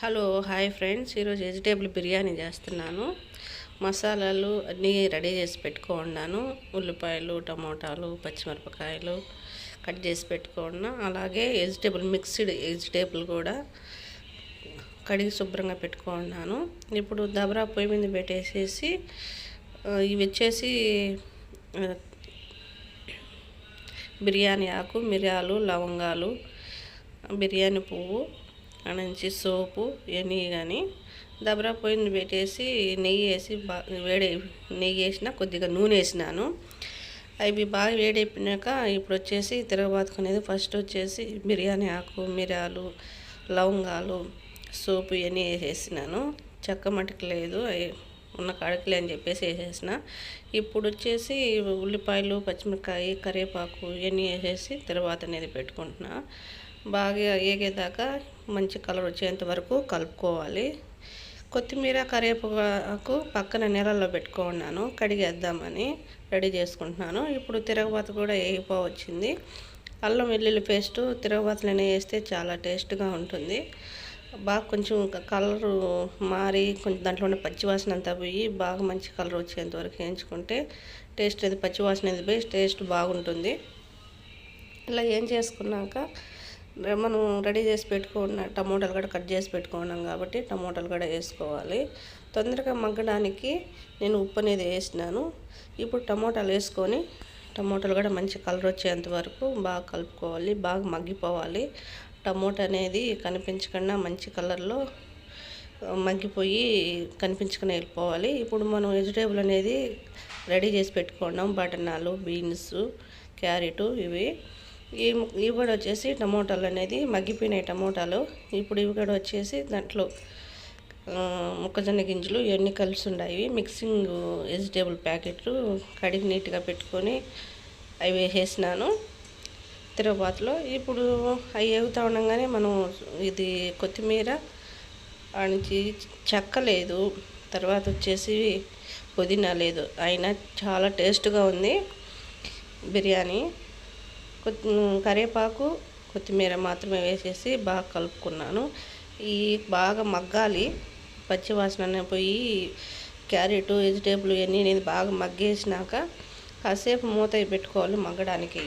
Hello hi friends. ఈరోజు vegetable biryani చేస్తున్నాను. మసాలాలు అన్నీ రెడీ చేసి పెట్టుకున్నాను. ఉల్లిపాయలు టమోటాలు పచ్చిమిరపకాయలు కట్ చేసి పెట్టుకున్నా. అలాగే వెజిటేబుల్ మిక్స్డ్ వెజిటేబుల్ కూడా కడిగి శుభ్రంగా పెట్టుకున్నాను. ఇప్పుడు దబరా పొయ్యి మీద పెట్టేసేసి ఇవి వచ్చేసి బిర్యానీ ఆకు మిరియాలు లవంగాలు బిర్యానీ పువ్వు అక్కడ నుంచి సోపు ఇవన్నీ కానీ దబరా పొయ్యిని పెట్టేసి నెయ్యి వేసి బాగా వేడి నెయ్యి వేసిన కొద్దిగా నూనె వేసినాను. అవి బాగా వేడైపోయినాక ఇప్పుడు వచ్చేసి తిరగబాతుకునేది ఫస్ట్ వచ్చేసి బిర్యానీ ఆకు మిరియాలు లవంగాలు సోపు ఇవన్నీ వేసేసినాను. చెక్క మటుకు లేదు ఉన్న కాడకి అని చెప్పేసి వేసేసిన. ఇప్పుడు వచ్చేసి ఉల్లిపాయలు పచ్చిమిరకాయ కరివేపాకు ఇవన్నీ వేసేసి తర్వాత అనేది పెట్టుకుంటున్నా. బాగా ఏగేదాకా మంచి కలర్ వచ్చేంత వరకు కలుపుకోవాలి. కొత్తిమీర కరివేపాకు పక్కన నీళ్ళల్లో పెట్టుకున్నాను కడిగేద్దామని రెడీ చేసుకుంటున్నాను. ఇప్పుడు తిరగబాత కూడా వేగిపోవచ్చింది అల్లం వెల్లుల్లి పేస్టు తిరగబాతలోనే వేస్తే చాలా టేస్ట్గా ఉంటుంది. బాగా కొంచెం కలరు మారి కొంచెం దాంట్లో ఉన్న పచ్చివాసన అంతా పోయి బాగా మంచి కలర్ వచ్చేంత వరకు వేయించుకుంటే టేస్ట్ అది పచ్చివాసన అది పోయి టేస్ట్ బాగుంటుంది. ఇలా ఏం చేసుకున్నాక మనం రెడీ చేసి పెట్టుకున్న టమోటాలు కూడా కట్ చేసి పెట్టుకున్నాం కాబట్టి టమోటాలు కూడా వేసుకోవాలి. తొందరగా మగ్గడానికి నేను ఉప్పు అనేది వేసినాను. ఇప్పుడు టమోటాలు వేసుకొని టమోటాలు కూడా మంచి కలర్ వచ్చేంత వరకు బాగా కలుపుకోవాలి బాగా మగ్గిపోవాలి. టమోటా అనేది కనిపించకుండా మంచి కలర్లో మగ్గిపోయి కనిపించకుండా వెళ్ళిపోవాలి. ఇప్పుడు మనం వెజిటేబుల్ అనేది రెడీ చేసి పెట్టుకున్నాం. బటనాలు బీన్స్ క్యారెట్ ఇవి. ఈ ఇవి కూడా వచ్చేసి టమోటాలు అనేది మగ్గిపోయినాయి టమోటాలు. ఇప్పుడు ఇవి కూడా వచ్చేసి దాంట్లో మొక్కజొన్న గింజలు ఇవన్నీ కలిసి ఉన్నాయి మిక్సింగ్ వెజిటేబుల్ ప్యాకెట్లు కడిగి నీట్గా పెట్టుకొని అవి వేసేసినాను తిరగబాతులో ఇప్పుడు అవి ఎగుతూ ఉండగానే మనం ఇది కొత్తిమీర నుంచి చెక్క లేదు. తర్వాత వచ్చేసి పుదీనా లేదు. అయినా చాలా టేస్ట్గా ఉంది బిర్యానీ. కరివేపాకు కొత్తిమీర మాత్రమే వేసేసి బాగా కలుపుకున్నాను. ఈ బాగా మగ్గాలి. పచ్చివాసన పోయి క్యారెట్ వెజిటేబుల్ ఇవన్నీ నేను బాగా మగ్గేసినాక కాసేపు మూత పెట్టుకోవాలి మగ్గడానికి.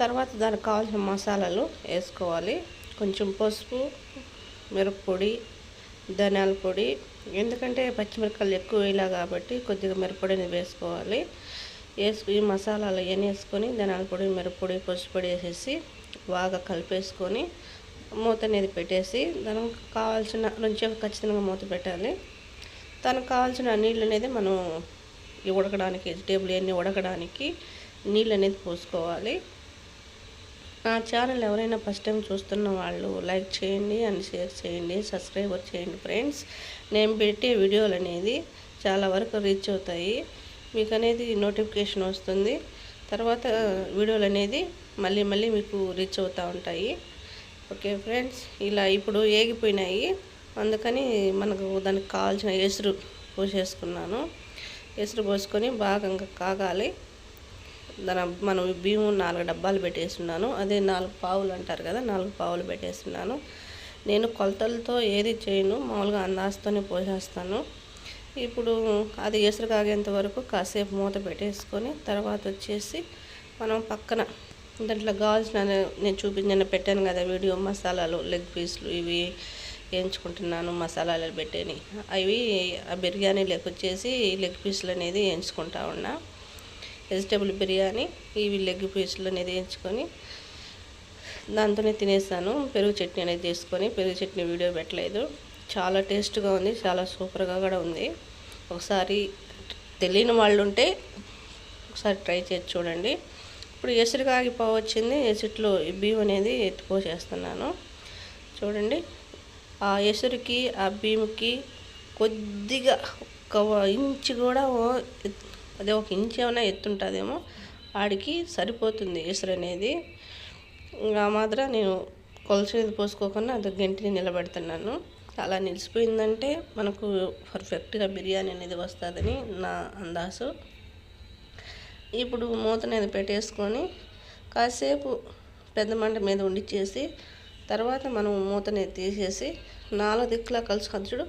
తర్వాత దానికి కావాల్సిన మసాలాలు వేసుకోవాలి. కొంచెం పసుపు మిరప్పొడి ధనియాల పొడి. ఎందుకంటే పచ్చిమిరపకాయలు ఎక్కువ వేయాలి కాబట్టి కొద్దిగా మిరప్పొడిని వేసుకోవాలి. వేసుకుని మసాలాలు అవన్నీ వేసుకొని ధనాల పొడి మిరప్పొడి పసుపు పొడి వేసేసి బాగా కలిపేసుకొని మూత అనేది పెట్టేసి దానికి కావాల్సిన నుంచి ఖచ్చితంగా మూత పెట్టాలి. తనకు కావాల్సిన నీళ్ళు అనేది మనం ఉడకడానికి వెజిటేబుల్ అన్నీ ఉడకడానికి నీళ్ళు అనేది పోసుకోవాలి. నా ఛానల్ ఎవరైనా ఫస్ట్ టైం చూస్తున్న వాళ్ళు లైక్ చేయండి అండ్ షేర్ చేయండి సబ్స్క్రైబర్ చేయండి ఫ్రెండ్స్. నేను పెట్టే వీడియోలు అనేది చాలా వరకు రీచ్ అవుతాయి. మీకు అనేది నోటిఫికేషన్ వస్తుంది. తర్వాత వీడియోలు అనేది మళ్ళీ మళ్ళీ మీకు రీచ్ అవుతూ ఉంటాయి. ఓకే ఫ్రెండ్స్ ఇలా ఇప్పుడు ఏగిపోయినాయి. అందుకని మనకు దానికి కావాల్సిన ఎసురు పోసేసుకున్నాను. ఎసురు పోసుకొని బాగా ఇంకా కాగాలి. దాని మనం బియ్యం నాలుగు డబ్బాలు పెట్టేస్తున్నాను. అదే నాలుగు పావులు అంటారు కదా నాలుగు పావులు పెట్టేస్తున్నాను. నేను కొలతలతో ఏది చేయను మామూలుగా అందాస్తోనే పోసేస్తాను. ఇప్పుడు అది ఎసురు కాగేంత వరకు కాసేపు మూత పెట్టేసుకొని తర్వాత వచ్చేసి మనం పక్కన దాంట్లో కావాల్సిన నేను చూపించిన పెట్టాను కదా వీడియో మసాలాలు లెగ్ పీస్లు ఇవి వేయించుకుంటున్నాను మసాలాలు పెట్టేని. అవి ఆ బిర్యానీ వచ్చేసి లెగ్ పీసులు అనేది వేయించుకుంటా ఉన్నా. వెజిటేబుల్ బిర్యానీ ఇవి లెగ్ పీసులు అనేది వేయించుకొని దాంతోనే తినేసాను. పెరుగు చట్నీ అనేది తీసుకొని పెరుగు చట్నీ వీడియో పెట్టలేదు. చాలా టేస్ట్గా ఉంది చాలా సూపర్గా కూడా ఉంది. ఒకసారి తెలియని వాళ్ళు ఉంటే ఒకసారి ట్రై చేసి చూడండి. ఇప్పుడు ఎసురు కాగిపోవ వచ్చింది ఎసుట్లో బియ్యం అనేది ఎత్తుకోసేస్తున్నాను చూడండి ఆ ఎసురుకి ఆ బియ్యంకి కొద్దిగా ఒక ఇంచు కూడా అదే ఒక ఇంచు ఏమైనా ఎత్తుంటుందేమో ఆడికి సరిపోతుంది ఎసురు అనేది. ఆ మాత్రం నేను కొలసేది పోసుకోకుండా అది గంటిని నిలబెడుతున్నాను. అలా నిలిచిపోయిందంటే మనకు పర్ఫెక్ట్గా బిర్యానీ అనేది వస్తుందని నా అందాసు ఇప్పుడు మూత అనేది పెట్టేసుకొని కాసేపు పెద్ద మంట మీద ఉండిచ్చేసి తర్వాత మనం మూతని తీసేసి నాలుగు దిక్కులా కలుసుకొని చూడు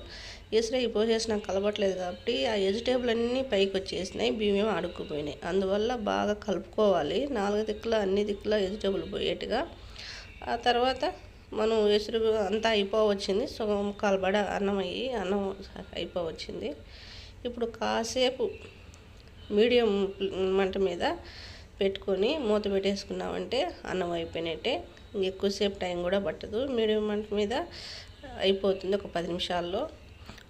పోసేసి నాకు కలపట్లేదు కాబట్టి ఆ వెజిటేబుల్ అన్నీ పైకి వచ్చేసినాయి బియ్యం అడుక్కుపోయినాయి అందువల్ల బాగా కలుపుకోవాలి. నాలుగు దిక్కుల అన్ని దిక్కుల వెజిటేబుల్ పోయేట్టుగా. ఆ తర్వాత మనం ఎసురు అంతా అయిపోవచ్చింది. సగం ముక్కాలు పడ అన్నం అయ్యి అన్నం అయిపోవచ్చింది. ఇప్పుడు కాసేపు మీడియం మంట మీద పెట్టుకొని మూత పెట్టేసుకున్నామంటే అన్నం అయిపోయినట్టే. ఎక్కువసేపు టైం కూడా పట్టదు. మీడియం మంట మీద అయిపోతుంది ఒక పది నిమిషాల్లో.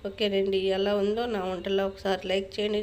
ఓకేనండి ఎలా ఉందో నా వంటల్లో ఒకసారి లైక్ చేయండి.